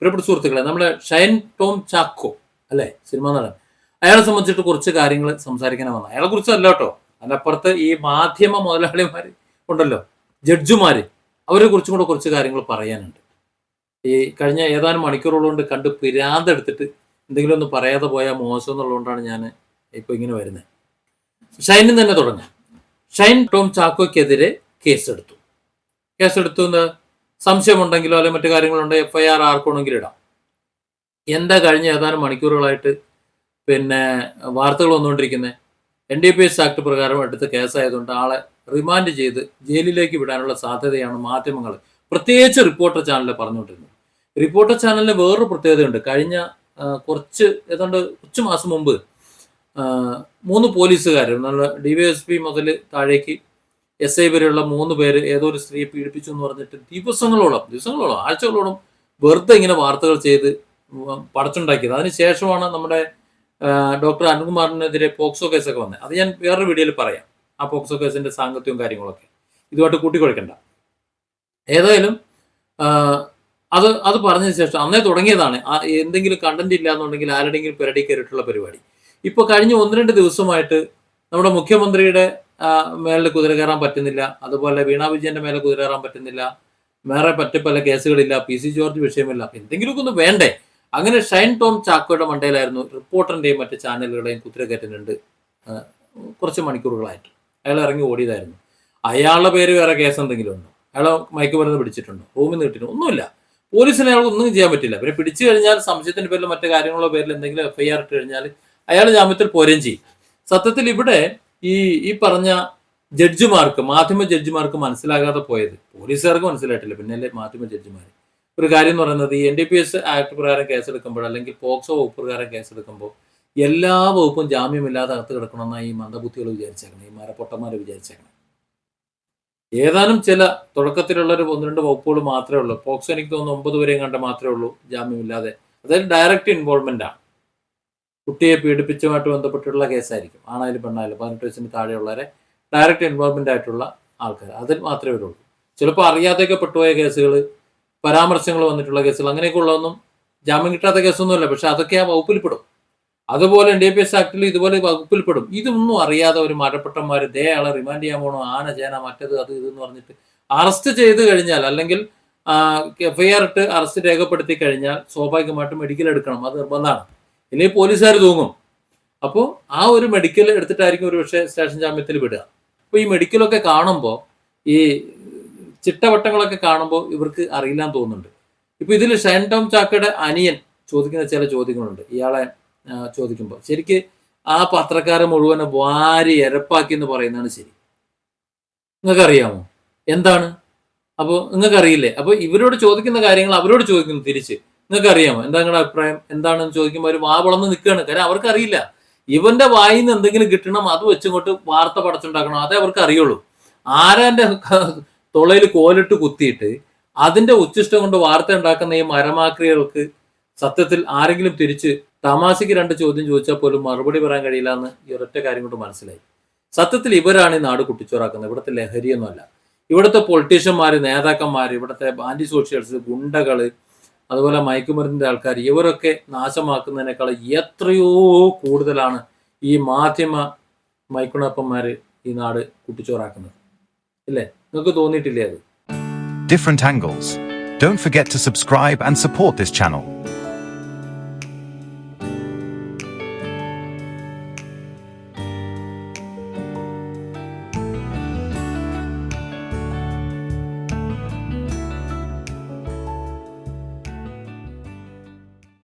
പ്രിയപ്പെട്ട സുഹൃത്തുക്കളെ നമ്മുടെ ഷൈൻ ടോം ചാക്കോ അല്ലേ? സിനിമ നടൻ. അയാളെ സംബന്ധിച്ചിട്ട് കുറച്ച് കാര്യങ്ങൾ സംസാരിക്കാൻ വന്നത് അയാളെ കുറിച്ച് അല്ല കേട്ടോ. അതിനപ്പുറത്ത് ഈ മാധ്യമ മുതലാളിമാർ ഉണ്ടല്ലോ ജഡ്ജുമാർ അവരെ കുറിച്ചും കൂടെ കുറച്ച് കാര്യങ്ങൾ പറയാനുണ്ട്. ഈ കഴിഞ്ഞ ഏതാനും മണിക്കൂറുകൾ കൊണ്ട് കണ്ട് പിരാന്തെടുത്തിട്ട് എന്തെങ്കിലും ഒന്ന് പറയാതെ പോയാൽ മോശം എന്നുള്ളതുകൊണ്ടാണ് ഞാൻ ഇപ്പോൾ ഇങ്ങനെ വരുന്നത് ഷൈനിൽ തന്നെ തുടങ്ങാം. ഷൈൻ ടോം ചാക്കോയ്ക്കെതിരെ കേസെടുത്തു. കേസെടുത്തു എന്ന് സംശയമുണ്ടെങ്കിലോ അല്ലെങ്കിൽ മറ്റു കാര്യങ്ങളുണ്ടെങ്കിൽ എഫ് ഐ ആർ ആർക്കുണ്ടെങ്കിലും ഇടാം. എന്താ കഴിഞ്ഞ ഏതാനും മണിക്കൂറുകളായിട്ട് പിന്നെ വാർത്തകൾ വന്നുകൊണ്ടിരിക്കുന്നത് N D P S act പ്രകാരം എടുത്ത കേസായതുകൊണ്ട് ആളെ റിമാൻഡ് ചെയ്ത് ജയിലിലേക്ക് വിടാനുള്ള സാധ്യതയാണ് മാധ്യമങ്ങൾ. പ്രത്യേകിച്ച് റിപ്പോർട്ടർ ചാനലിൽ പറഞ്ഞുകൊണ്ടിരുന്നത്. റിപ്പോർട്ടർ ചാനലിന് വേറൊരു പ്രത്യേകതയുണ്ട്. കഴിഞ്ഞ കുറച്ച് ഏതാണ്ട് കുറച്ച് മാസം മുമ്പ് മൂന്ന് പോലീസുകാർ ഡി വൈ എസ് പി മുതൽ താഴേക്ക് എസ് ഐ വരെയുള്ള മൂന്ന് പേര് ഏതോ ഒരു സ്ത്രീയെ പീഡിപ്പിച്ചു എന്ന് പറഞ്ഞിട്ട് ദിവസങ്ങളോളം ദിവസങ്ങളോളം ആഴ്ചകളോളം വെറുതെ ഇങ്ങനെ വാർത്തകൾ ചെയ്ത് പടച്ചുണ്ടാക്കിയത്. അതിനുശേഷമാണ് നമ്മുടെ ഡോക്ടർ അരുൺകുമാറിനെതിരെ പോക്സോ കേസൊക്കെ വന്നത്. അത് ഞാൻ വേറൊരു വീഡിയോയിൽ പറയാം ആ പോക്സോ കേസിന്റെ സാങ്കത്യവും കാര്യങ്ങളൊക്കെ. ഇതുമായിട്ട് കൂട്ടിക്കൊടുക്കണ്ട. ഏതായാലും അത് അത് പറഞ്ഞതിന് ശേഷം അന്നേ തുടങ്ങിയതാണ് എന്തെങ്കിലും കണ്ടന്റ് ഇല്ല എന്നുണ്ടെങ്കിൽ ആരുടെയെങ്കിലും പെരടി കയറിയിട്ടുള്ള പരിപാടി. ഇപ്പൊ കഴിഞ്ഞ ഒന്ന് രണ്ട് ദിവസമായിട്ട് നമ്മുടെ മുഖ്യമന്ത്രിയുടെ മേലെ കുതിര കയറാൻ പറ്റുന്നില്ല. അതുപോലെ വീണ വിജയന്റെ മേലെ കുതിര കയറാൻ പറ്റുന്നില്ല. വേറെ പറ്റ പല കേസുകളില്ല. പി സി ജോർജ് വിഷയമില്ല. എന്തെങ്കിലുമൊക്കെ ഒന്ന് വേണ്ടേ? അങ്ങനെ ഷൈൻ ടോം ചാക്കോയുടെ മണ്ടയിലായിരുന്നു റിപ്പോർട്ടറിന്റെയും മറ്റ് ചാനലുകളുടെയും കുതിര കയറ്റുന്നുണ്ട്. കുറച്ച് മണിക്കൂറുകളായിട്ട്. അയാൾ ഇറങ്ങി ഓടിയതായിരുന്നു. അയാളുടെ പേര് വേറെ കേസ് എന്തെങ്കിലും ഉണ്ടോ? അയാളെ മയക്കുമരുന്ന് പിടിച്ചിട്ടുണ്ടോ? റൂമിൽ നിന്ന് കിട്ടിയിട്ടുണ്ടോ? ഒന്നുമില്ല. പോലീസിന് അയാൾക്ക് ഒന്നും ചെയ്യാൻ പറ്റില്ല. പിന്നെ പിടിച്ചു കഴിഞ്ഞാൽ സംശയത്തിന്റെ പേരിൽ മറ്റു കാര്യങ്ങളോ പേരിൽ എന്തെങ്കിലും എഫ് ഐ ആർ ഇട്ട് കഴിഞ്ഞാൽ അയാൾ ജാമ്യത്തിൽ പോരുകയും ചെയ്യും. സത്യത്തിൽ ഇവിടെ ഈ ഈ പറഞ്ഞ ജഡ്ജിമാർക്ക് മാധ്യമ ജഡ്ജിമാർക്ക് മനസ്സിലാകാതെ പോയത്. പോലീസുകാർക്ക് മനസ്സിലായിട്ടില്ല. പിന്നല്ലേ മാധ്യമ ജഡ്ജിമാർ ഒരു കാര്യം എന്ന് പറയുന്നത് ഈ N D P S act പ്രകാരം കേസെടുക്കുമ്പോൾ അല്ലെങ്കിൽ പോക്സോ വകുപ്പ് പ്രകാരം കേസെടുക്കുമ്പോൾ എല്ലാ വകുപ്പും ജാമ്യമില്ലാതെ അകത്ത് കിടക്കണമെന്നാണ് ഈ മന്ദബുദ്ധികൾ വിചാരിച്ചേക്കണം. ഈ മരപ്പൊട്ടന്മാർ വിചാരിച്ചേക്കണം. ഏതാനും ചില തുടക്കത്തിലുള്ള ഒരു ഒന്ന് രണ്ട് വകുപ്പുകൾ മാത്രമേ ഉള്ളൂ. പോക്സോ എനിക്ക് തോന്നുന്നു ഒമ്പത് വരെയും കണ്ട മാത്രമേ ഉള്ളൂ ജാമ്യമില്ലാതെ. അതായത് ഡയറക്റ്റ് ഇൻവോൾവ്മെന്റ് ആണ്. കുട്ടിയെ പീഡിപ്പിച്ചുമായിട്ട് ബന്ധപ്പെട്ടുള്ള കേസായിരിക്കും. ആണായാലും പെണ്ണായാലും പതിനെട്ട് വയസ്സിന് താഴെയുള്ളവരെ ഡയറക്റ്റ് ഇൻവോൾവ്മെന്റ് ആയിട്ടുള്ള ആൾക്കാർ. അതിൽ മാത്രമേ വരുള്ളൂ ചിലപ്പോൾ അറിയാതെയൊക്കെ പെട്ടുപോയ കേസുകൾ പരാമർശങ്ങൾ വന്നിട്ടുള്ള കേസുകൾ അങ്ങനെയൊക്കെ ഉള്ളതൊന്നും ജാമ്യം കിട്ടാത്ത കേസൊന്നുമില്ല. പക്ഷെ അതൊക്കെ ആ വകുപ്പിൽപ്പെടും അതുപോലെ ഡി പി എസ് ആക്ടിൽ ഇതുപോലെ വകുപ്പിൽപ്പെടും ഇതൊന്നും അറിയാതെ ഒരു മരപ്പെട്ടന്മാർ ദേ ആളെ റിമാൻഡ് ചെയ്യാൻ പോകണോ ആന ചേന മറ്റത് അത് ഇതെന്ന് പറഞ്ഞിട്ട് അറസ്റ്റ് ചെയ്ത് കഴിഞ്ഞാൽ അല്ലെങ്കിൽ എഫ് ഐ ആർ ഇട്ട് അറസ്റ്റ് രേഖപ്പെടുത്തി കഴിഞ്ഞാൽ സ്വാഭാവികമായിട്ടും മെഡിക്കൽ എടുക്കണം. അത് നിർബന്ധമാണ്. ഇല്ലെങ്കിൽ പോലീസുകാർ തൂങ്ങും. അപ്പോൾ ആ ഒരു മെഡിക്കൽ എടുത്തിട്ടായിരിക്കും ഒരു പക്ഷേ സ്റ്റേഷൻ ജാമ്യത്തിൽ വിടുക. അപ്പോൾ ഈ മെഡിക്കലൊക്കെ കാണുമ്പോൾ ഈ ചിട്ടവട്ടങ്ങളൊക്കെ കാണുമ്പോൾ ഇവർക്ക് അറിയില്ലാന്ന് തോന്നുന്നുണ്ട്. ഇപ്പൊ ഇതിൽ ഷൈൻ ടോം ചാക്കയുടെ അനിയൻ ചോദിക്കുന്ന ചില ചോദ്യങ്ങളുണ്ട്. ഇയാളെ ചോദിക്കുമ്പോൾ ശരിക്ക് ആ പത്രക്കാരൻ മുഴുവനെ വാരി എരപ്പാക്കി എന്ന് പറയുന്നതാണ് ശരി. നിങ്ങൾക്ക് അറിയാമോ എന്താണ്? അപ്പോൾ നിങ്ങൾക്ക് അറിയില്ലേ അപ്പോൾ ഇവരോട് ചോദിക്കുന്ന കാര്യങ്ങൾ അവരോട് ചോദിക്കുന്നു തിരിച്ച്. നിങ്ങൾക്ക് അറിയാമോ എന്താ നിങ്ങളുടെ അഭിപ്രായം? എന്താണെന്ന് ചോദിക്കുമ്പോൾ അവർ വാ വളർന്ന് നിൽക്കുകയാണ് കാര്യം അവർക്ക് അറിയില്ല ഇവന്റെ വായിൽ നിന്ന് എന്തെങ്കിലും കിട്ടണം അത് വെച്ചിങ്ങോട്ട് വാർത്ത പടച്ചുണ്ടാക്കണം. അതേ അവർക്ക് അറിയുള്ളൂ. ആരാന്റെ തുളയിൽ കോലിട്ട് കുത്തിയിട്ട് അതിന്റെ ഉച്ചിഷ്ടം കൊണ്ട് വാർത്ത ഉണ്ടാക്കുന്ന ഈ മരമാക്രികൾക്ക് സത്യത്തിൽ ആരെങ്കിലും തിരിച്ച് തമാശയ്ക്ക് രണ്ട് ചോദ്യം ചോദിച്ചാൽ പോലും മറുപടി പറയാൻ കഴിയില്ല എന്ന് ഈ ഒരൊറ്റ കാര്യം കൊണ്ട് മനസ്സിലായി. സത്യത്തിൽ ഇവരാണ് ഈ നാട് കുട്ടിച്ചോറാക്കുന്നത്. ഇവിടുത്തെ ലഹരിയൊന്നുമല്ല. ഇവിടുത്തെ പൊളിറ്റീഷ്യന്മാര് നേതാക്കന്മാർ ഇവിടുത്തെ ആന്റി സോഷ്യൽസ് ഗുണ്ടകൾ അതുപോലെ മയക്കുമരുന്നിന്റെ ആൾക്കാർ ഇവരൊക്കെ നാശമാക്കുന്നതിനേക്കാൾ എത്രയോ കൂടുതലാണ് ഈ മാധ്യമ മയക്കുണപ്പന്മാര് ഈ നാട് കുട്ടിച്ചോറാക്കുന്നത്. ഇല്ലേ? നിങ്ങൾക്ക് തോന്നിയിട്ടില്ലേ അത്? Different angles don't forget to subscribe and support this channel.